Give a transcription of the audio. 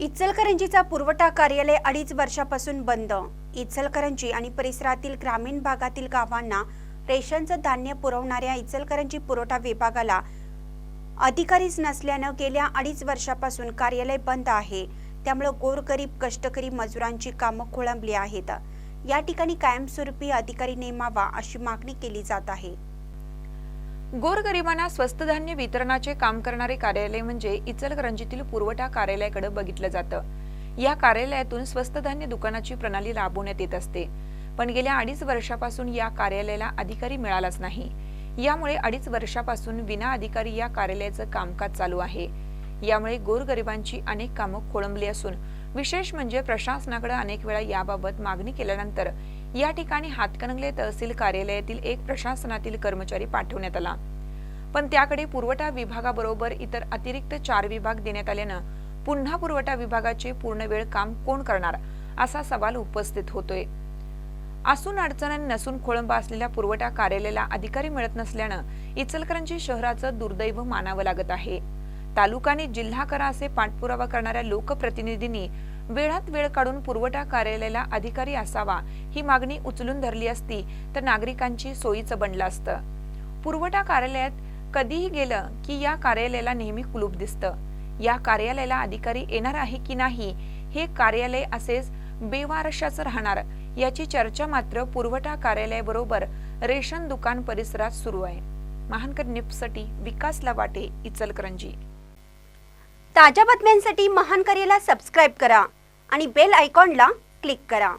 इचलकरंजीचा पुरवठा कार्यालय अडीच वर्षापासून बंद. इचलकरंजी आणि परिसरातील ग्रामीण भागातील गावांना रेशनचं धान्य पुरवणाऱ्या इचलकरंजी पुरवठा विभागाला अधिकारीच नसल्यानं गेल्या अडीच वर्षापासून कार्यालय बंद आहे. त्यामुळं गोरगरीब कष्टकरी मजुरांची कामं खोळंबली आहेत. या ठिकाणी कायमस्वरूपी अधिकारी नेमावा अशी मागणी केली जात आहे. गोरगरिबांना स्वस्त धान्य वितरणाचे काम करणारे कार्यालय म्हणजे इचलकरंजीतील पुरवठा कार्यालयाकडे बघितलं जातं. या कार्यालयातून स्वस्त धान्य दुकानाची प्रणाली राबवण्यात येत असते. पण गेल्या अडीच वर्षापासून या कार्यालयाला अधिकारी मिळालाच नाही. यामुळे अडीच वर्षापासून विना अधिकारी या कार्यालयाचं कामकाज चालू आहे. यामुळे गोरगरिबांची अनेक कामं खोळंबली असून विशेष म्हणजे प्रशासनाकडे अनेक वेळा याबाबत मागणी केल्यानंतर या ठिकाणी हातकणंगले तहसील कार्यालयातील एक प्रशासनातील कर्मचारी पाठवण्यात आला. पण त्याकडे पुरवठा विभागाबरोबर इतर अतिरिक्त चार विभाग देण्यात आल्यानं पुन्हा पुरवठा विभागाचे पूर्ण वेळ काम कोण करणार असा सवाल उपस्थित होतोय. असून अडचण नसून खोळंबा असलेल्या पुरवठा कार्यालयाला अधिकारी मिळत नसल्यानं इचलकरंजी शहराचं दुर्दैव मानावं लागत आहे. तालुकाने जिल्हा करा असे पाठपुरावा करणाऱ्या लोकप्रतिनिधींनी वेळात वेळ काढून पुरवठा कार्यालयाला अधिकारी असावा ही मागणी उचलून धरली असती तर नागरिकांची सोयीचं बनलं असतं. पुरवठा कार्यालयात कधीही गेलं की या कार्यालयाला नेहमी कुलूप दिसतं. या कार्यालयाला अधिकारी येणार आहे की नाही हे कार्यालय असेच बेवारशाचं राहणार याची चर्चा मात्र पुरवठा कार्यालयाबरोबर रेशन दुकान परिसरात सुरू आहे. महानकर निपसाठी विकास लवाटे इचलकरंजी. ताज्या बातम्यांसाठी महानकरेला सबस्क्राईब करा आणि बेल आयकॉनला क्लिक करा.